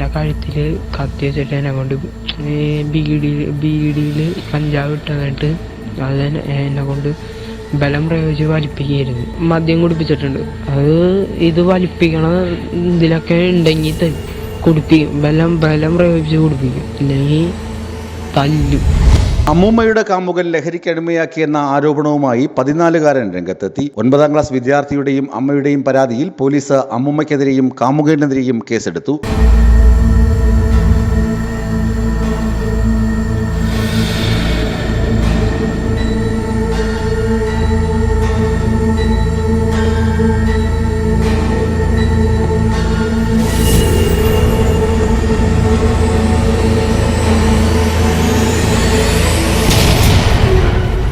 എന്റെ കഴുത്തിൽ കത്തി വെച്ചിട്ട് എന്നെ കൊണ്ട് ബീഡിയിൽ ബീഡിയിൽ കഞ്ചാവ് ഇട്ട് അത് എന്നെ കൊണ്ട് ബലം പ്രയോഗിച്ച് വലിപ്പിക്കുകയായിരുന്നു. മദ്യം കുടിപ്പിച്ചിട്ടുണ്ട്. അത് ഇത് വലിപ്പിക്കണ ഇതിലൊക്കെ ഉണ്ടെങ്കിൽ കുടിപ്പിക്കും. ബലം ബലം പ്രയോഗിച്ച് കുടിപ്പിക്കും. ഇല്ലെങ്കിൽ തല്ലും. അമ്മൂമ്മയുടെ കാമുകൻ ലഹരിക്കടിമയാക്കിയെന്ന ആരോപണവുമായി പതിനാലുകാരൻ രംഗത്തെത്തി. ഒൻപതാം ക്ലാസ് വിദ്യാർത്ഥിയുടെയും അമ്മയുടെയും പരാതിയിൽ പോലീസ് അമ്മൂമ്മയ്ക്കെതിരെയും കാമുകനെതിരെയും കേസെടുത്തു.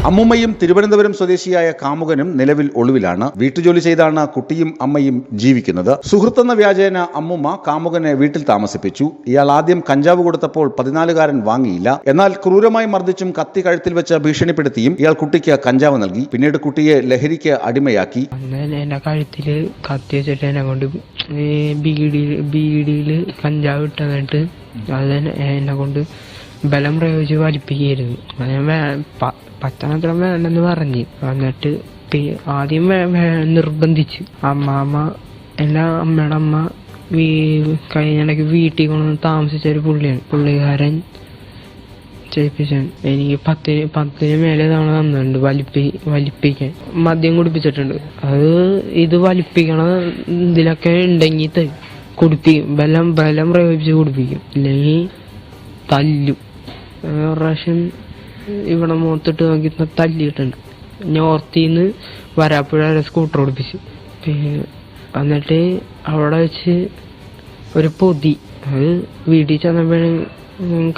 അമ്മുമ്മയും തിരുവനന്തപുരം സ്വദേശിയായ കാമുകനും നിലവിൽ ഒളിവിലാണ്. വീട്ടുജോലി ചെയ്താണ് കുട്ടിയും അമ്മയും ജീവിക്കുന്നത്. സുഹൃത്തെന്ന വ്യാജേന അമ്മുമ്മ കാമുകനെ വീട്ടിൽ താമസിപ്പിച്ചു. ഇയാൾ ആദ്യം കഞ്ചാവ് കൊടുത്തപ്പോൾ പതിനാലുകാരൻ വാങ്ങിയില്ല. എന്നാൽ ക്രൂരമായി മർദ്ദിച്ചും കത്തി കഴുത്തിൽ വെച്ച് ഭീഷണിപ്പെടുത്തിയും ഇയാൾ കുട്ടിക്ക് കഞ്ചാവ് നൽകി. പിന്നീട് കുട്ടിയെ ലഹരിക്ക് അടിമയാക്കി. കത്തി വെച്ചിട്ട് ബീഡിയിൽ കഞ്ചാവ് ഇട്ടു അത് എന്നെ കൊണ്ട് ബലം പ്രയോഗിച്ച് പഠിപ്പിക്കുകയായിരുന്നു അങ്ങനെ ഞാൻ വേ പ- പത്തനത്ര വേണ്ടെന്ന് പറഞ്ഞ്. എന്നിട്ട് ആദ്യം നിർബന്ധിച്ച്. അമ്മാമ്മ എല്ലാ അമ്മയുടെ അമ്മ വീ കഴിഞ്ഞിടയ്ക്ക് വീട്ടിൽ കൊണ്ടുവന്ന് താമസിച്ച ഒരു പുള്ളിയാണ്. പുള്ളിക്കാരൻ ചെയ്യിപ്പിച്ചാണ് എനിക്ക് പത്തിന് പത്തിന് മേലെ തവണ തന്നിട്ടുണ്ട് വലിപ്പി വലിപ്പിക്കാൻ. മദ്യം കുടിപ്പിച്ചിട്ടുണ്ട്. അത് ഇത് വലിപ്പിക്കണ ഇതിലൊക്കെ ഉണ്ടെങ്കിൽ കുടിപ്പിക്കും. ബലം ബലം പ്രയോഗിച്ച് കുടിപ്പിക്കും. ഇല്ലെങ്കിൽ തല്ലും. ഒരു പ്രാവശ്യം ഇവിടെ മുഖത്തിട്ട് നോക്കി തല്ലിയിട്ടുണ്ട്. നോർത്തിന്ന് വരാപ്പുഴ വരെ സ്കൂട്ടർ ഓടിപ്പിച്ചു. പിന്നെ എന്നിട്ട് അവിടെ വെച്ച് ഒരു പൊതി. അത് വീട്ടിൽ ചെന്നപ്പോഴും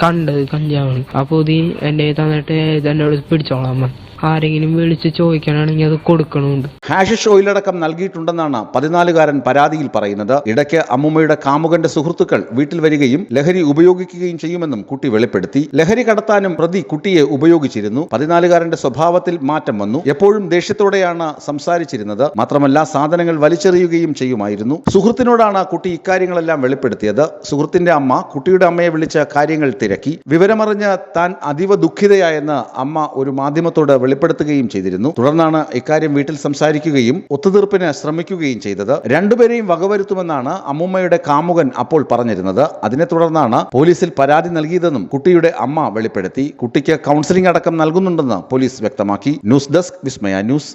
കണ്ടത് കഞ്ചാവാണ്. ആ പൊതി എന്റെ തന്നിട്ട് എന്നോട് പിടിച്ചോളാൻ പറഞ്ഞു. ആരെങ്കിലും വിളിച്ച് ചോദിക്കണമെങ്കിൽ അത് കൊടുക്കണമുണ്ട്. ഹാഷിഷ് ഓയിലടക്കം നൽകിയിട്ടുണ്ടെന്നാണ് പതിനാലുകാരൻ പരാതിയിൽ പറയുന്നത്. ഇടയ്ക്ക് അമ്മുമ്മയുടെ കാമുകന്റെ സുഹൃത്തുക്കൾ വീട്ടിൽ വരികയും ലഹരി ഉപയോഗിക്കുകയും ചെയ്യുമെന്നും കുട്ടി വെളിപ്പെടുത്തി. ലഹരി കടത്താനും പ്രതി കുട്ടിയെ ഉപയോഗിച്ചിരുന്നു. പതിനാലുകാരന്റെ സ്വഭാവത്തിൽ മാറ്റം വന്നു. എപ്പോഴും ദേഷ്യത്തോടെയാണ് സംസാരിച്ചിരുന്നത്. മാത്രമല്ല സാധനങ്ങൾ വലിച്ചെറിയുകയും ചെയ്യുമായിരുന്നു. സുഹൃത്തിനോടാണ് കുട്ടി ഇക്കാര്യങ്ങളെല്ലാം വെളിപ്പെടുത്തിയത്. സുഹൃത്തിന്റെ അമ്മ കുട്ടിയുടെ അമ്മയെ വിളിച്ച കാര്യങ്ങൾ തിരക്കി. വിവരമറിഞ്ഞ് താൻ അതീവ ദുഃഖിതയായെന്ന് അമ്മ ഒരു മാധ്യമത്തോട് വെളിപ്പെടുത്തുകയും ചെയ്തിരുന്നു. തുടർന്നാണ് ഇക്കാര്യം വീട്ടിൽ സംസാരിക്കുകയും ഒത്തുതീർപ്പിന് ശ്രമിക്കുകയും ചെയ്തത്. രണ്ടുപേരെയും വകവരുത്തുമെന്നാണ് അമ്മുമ്മയുടെ കാമുകൻ അപ്പോൾ പറഞ്ഞിരുന്നത്. അതിനെ തുടർന്നാണ് പോലീസിൽ പരാതി നൽകിയതെന്നും കുട്ടിയുടെ അമ്മ വെളിപ്പെടുത്തി. കുട്ടിക്ക് കൗൺസിലിംഗ് അടക്കം നൽകുന്നുണ്ടെന്ന് പോലീസ് വ്യക്തമാക്കി. News desk Vismaya news.